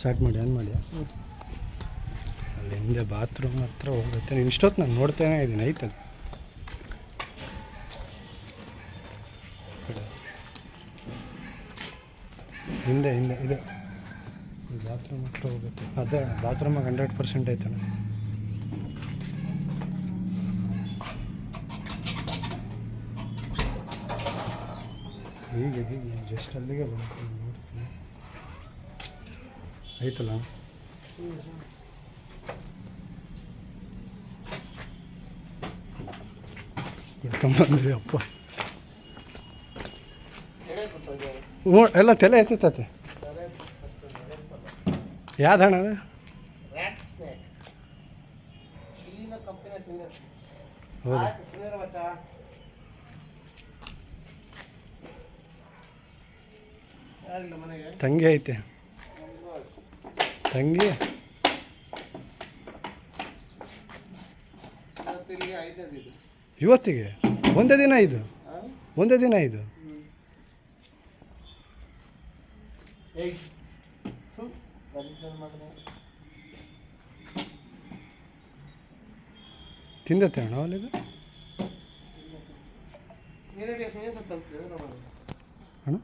Start ಮಾಡಿ, on ಮಾಡಿ. ಅಲ್ಲಿ ಹಿಂದೆ ಬಾತ್ರೂಮ್ ಹತ್ರ ಹೋಗುತ್ತೆ. ನೀನು ಇಷ್ಟೊತ್ತು ನಾನು ನೋಡ್ತಾನೆ ಇದ್ದೀನಿ ಐತದು ಹಿಂದೆ ಹಿಂದೆ, ಇದೆ. ಬಾತ್ರೂಮ್ ಹತ್ರ ಹೋಗುತ್ತೆ. ಅದೇ ಬಾತ್ರೂಮಾಗ ಹಂಡ್ರೆಡ್ ಪರ್ಸೆಂಟ್ ಐತೆ ಹೀಗೆ ಹೀಗೆ ಜಸ್ಟ್ ಅಲ್ಲಿಗೆ ಬಂತು ನೋಡ್ತೀನಿ. ಐತಲ್ಲ ಹಿಡ್ಕೊಂಬಂದ್ರಿ ಅಪ್ಪ. ಹ್ಞೂ ಎಲ್ಲ ತಲೆ ಎತ್ತೈತೆ ಯಾವ್ದು ಹಣ ಹೌದು? ತಂಗಿ ಐತೆ. ತಂಗಿ ಇವತ್ತಿಗೆ ಒಂದೇ ದಿನ ಇದು ಒಂದೇ ದಿನ ಇದು. ತಿಂದತ್ತೆ ಅಣ್ಣ ಅಲ್ಲಿದು? ಅಣ್ಣ